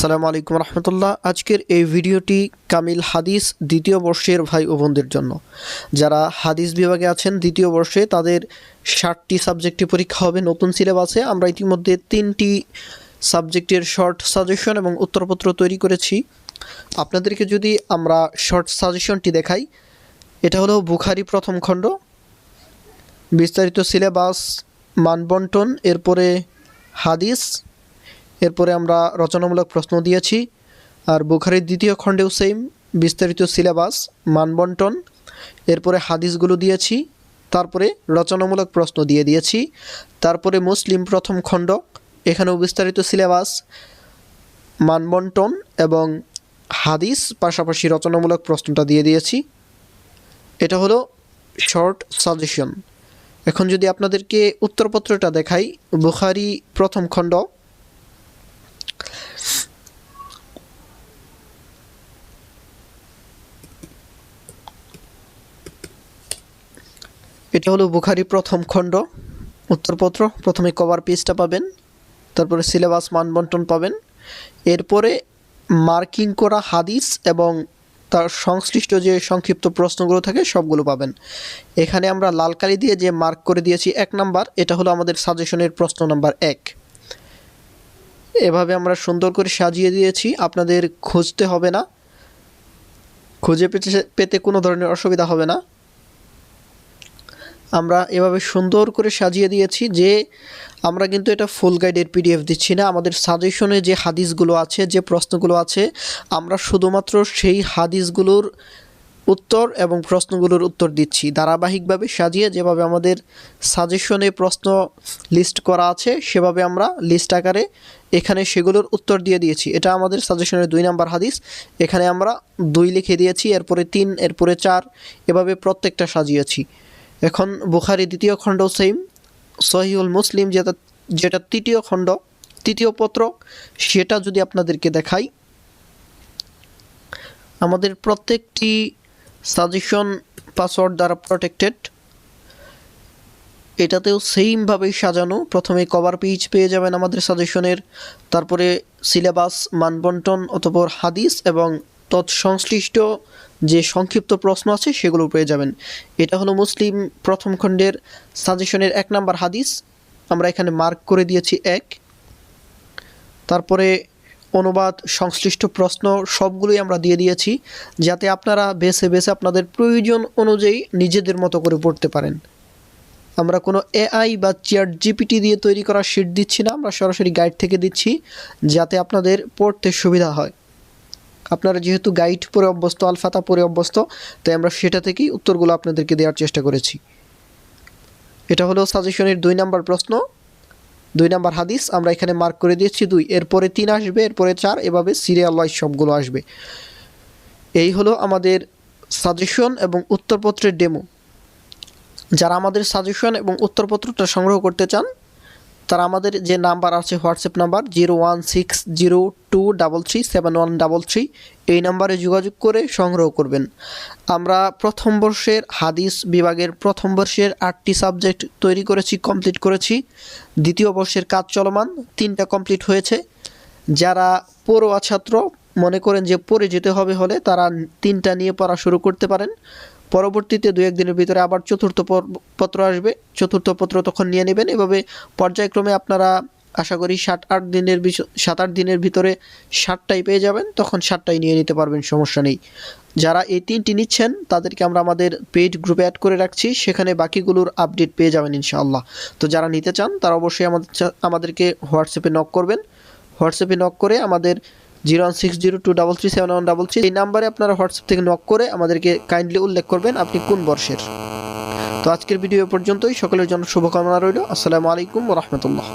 আসসালামু আলাইকুম রহমতুল্লাহ। আজকের এই ভিডিওটি কামিল হাদিস দ্বিতীয় বর্ষের ভাই ও বোনদের জন্য। যারা হাদিস বিভাগে আছেন দ্বিতীয় বর্ষে, তাদের ষাটটি সাবজেক্টে পরীক্ষা হবে, নতুন সিলেবাসে আমরা ইতিমধ্যে তিনটি সাবজেক্টের শর্ট সাজেশন এবং উত্তরপত্র তৈরি করেছি। আপনাদেরকে যদি আমরা শর্ট সাজেশনটি দেখাই, এটা হলো বুখারি প্রথম খণ্ড। বিস্তারিত সিলেবাস, মানবন্টন, এরপরে হাদিস এরপরে আমরা রচনামূলক প্রশ্ন দিয়েছি। আর বুখারির দ্বিতীয় খণ্ডেও সেম বিস্তারিত সিলেবাস মানবন্টন, এরপরে হাদিসগুলো দিয়েছি, তারপরে রচনামূলক প্রশ্ন দিয়ে দিয়েছি, তারপরে মুসলিম প্রথম খণ্ড, এখানেও বিস্তারিত সিলেবাস মানবন্টন এবং হাদিস, পাশাপাশি রচনামূলক প্রশ্নটা দিয়ে দিয়েছি। এটা হলো শর্ট সাজেশন এখন যদি আপনাদেরকে উত্তরপত্রটা দেখাই, বুখারি প্রথম খণ্ড এটা হলো বুখারি প্রথম খণ্ড, উত্তরপত্র, প্রথমে কভার পেজটা পাবেন, তারপরে সিলেবাস মানবন্টন পাবেন। এরপরে মার্কিং করা হাদিস এবং তার সংশ্লিষ্ট যে সংক্ষিপ্ত প্রশ্নগুলো থাকে সবগুলো পাবেন। এখানে আমরা লাল কালি দিয়ে যে মার্ক করে দিয়েছি এক নাম্বার, এটা হলো আমাদের সাজেশনের প্রশ্ন নাম্বার এক। এভাবে আমরা সুন্দর করে সাজিয়ে দিয়েছি, আপনাদের খুঁজতে হবে না। খুঁজে পেতে পেতে কোনো ধরনের অসুবিধা হবে না। আমরা এভাবে সুন্দর করে সাজিয়ে দিয়েছি যে আমরা কিন্তু এটা ফুল গাইডের পিডিএফ দিচ্ছি না। আমাদের সাজেশনে যে হাদিসগুলো আছে, যে প্রশ্নগুলো আছে, আমরা শুধুমাত্র সেই হাদিসগুলোর উত্তর এবং প্রশ্নগুলোর উত্তর দিচ্ছি। ধারাবাহিকভাবে সাজিয়ে যেভাবে আমাদের সাজেশনে প্রশ্ন লিস্ট করা আছে, সেভাবে আমরা লিস্ট আকারে এখানে সেগুলোর উত্তর দিয়ে দিয়েছি। এটা আমাদের সাজেশনের দুই নাম্বার হাদিস। এখানে আমরা দুই লিখে দিয়েছি, এরপরে তিন, এরপরে চার, এভাবে প্রত্যেকটা সাজিয়েছি। এখন বুখারি দ্বিতীয় খণ্ড, সেম সহিউল মুসলিম যেটা যেটা তৃতীয় খণ্ড, তৃতীয় পত্র, সেটা যদি আপনাদেরকে দেখাই, আমাদের প্রত্যেকটি সাজেশন পাসওয়ার্ড দ্বারা প্রোটেক্টেড এটাতেও সেইমভাবেই সাজানো। প্রথমে কভার পেজ পেয়ে যাবেন আমাদের সাজেশনের তারপরে সিলেবাস মানবন্টন অতপর হাদিস এবং তৎসংশ্লিষ্ট যে সংক্ষিপ্ত প্রশ্ন আছে সেগুলো পেয়ে যাবেন। এটা হলো মুসলিম প্রথম খণ্ডের সাজেশনের এক নাম্বার হাদিস। আমরা এখানে মার্ক করে দিয়েছি এক। তারপরে অনুবাদ, সংশ্লিষ্ট প্রশ্ন, সবগুলোই আমরা দিয়ে দিয়েছি, যাতে আপনারা বেছে বেছে আপনাদের প্রয়োজন অনুযায়ী নিজেদের মতো করে পড়তে পারেন। আমরা কোনো এআই বা চেয়ার জিপিটি দিয়ে তৈরি করা শিট দিচ্ছি না, আমরা সরাসরি গাইড থেকে দিচ্ছি, যাতে আপনাদের পড়তে সুবিধা হয়। আপনারা যেহেতু গাইড পরে অভ্যস্ত আলফাতা পরে অভ্যস্ত, তাই আমরা সেটা থেকেই উত্তরগুলো আপনাদেরকে দেওয়ার চেষ্টা করেছি। এটা হলো সাজেশনের দুই নাম্বার প্রশ্ন দুই নাম্বার হাদিস, আমরা এখানে মার্ক করে দিয়েছি দুই, এরপরে তিন আসবে, এরপরে চার, এভাবে সিরিয়াল ওয়াইজ সবগুলো আসবে। এই হলো আমাদের সাজেশন এবং উত্তরপত্রের ডেমো যারা আমাদের সাজেশন এবং উত্তরপত্রটা সংগ্রহ করতে চান তারা আমাদের যে নাম্বার আছে WhatsApp number zero one six zero two double three seven one double three এই নাম্বারে যোগাযোগ করে সংগ্রহ করবেন। আমরা প্রথম বর্ষের হাদিস বিভাগের প্রথম বর্ষের আটটি সাবজেক্ট তৈরি করেছি কমপ্লিট করেছি। দ্বিতীয় বর্ষের কাজ চলমান, তিনটা কমপ্লিট হয়েছে। যারা পড়োয়া ছাত্র মনে করেন যে পড়ে যেতে হবে হলে তারা তিনটা নিয়ে পড়া শুরু করতে পারেন। পরবর্তীতে দু একদিনের ভিতরে আবার চতুর্থ পত্র আসবে। চতুর্থ পত্র তখন নিয়ে নেবেন। এভাবে পর্যায়ক্রমে আপনারা আশা করি ষাট আট দিনের সাত আট দিনের ভিতরে ষাটটাই পেয়ে যাবেন। তখন ষাটটাই নিয়ে নিতে পারবেন, সমস্যা নেই। যারা এই তিনটি নিচ্ছেন, তাদেরকে আমরা আমাদের পেইড গ্রুপে অ্যাড করে রাখছি। সেখানে বাকিগুলোর আপডেট পেয়ে যাবেন ইনশাআল্লাহ। তো যারা নিতে চান, তারা অবশ্যই আমাদের আমাদেরকে হোয়াটসঅ্যাপে নক করবেন। হোয়াটসঅ্যাপে নক করে আমাদের zero one six zero two double three seven one double three এই নাম্বারে আপনারা হোয়াটসঅ্যাপ থেকে নক করে আমাদেরকে কাইন্ডলি উল্লেখ করবেন আপনি কোন বর্ষের। তো আজকের ভিডিও পর্যন্তই। সকলের জন্য শুভকামনা রইল। আসসালামু আলাইকুম রহমতুল্লাহ।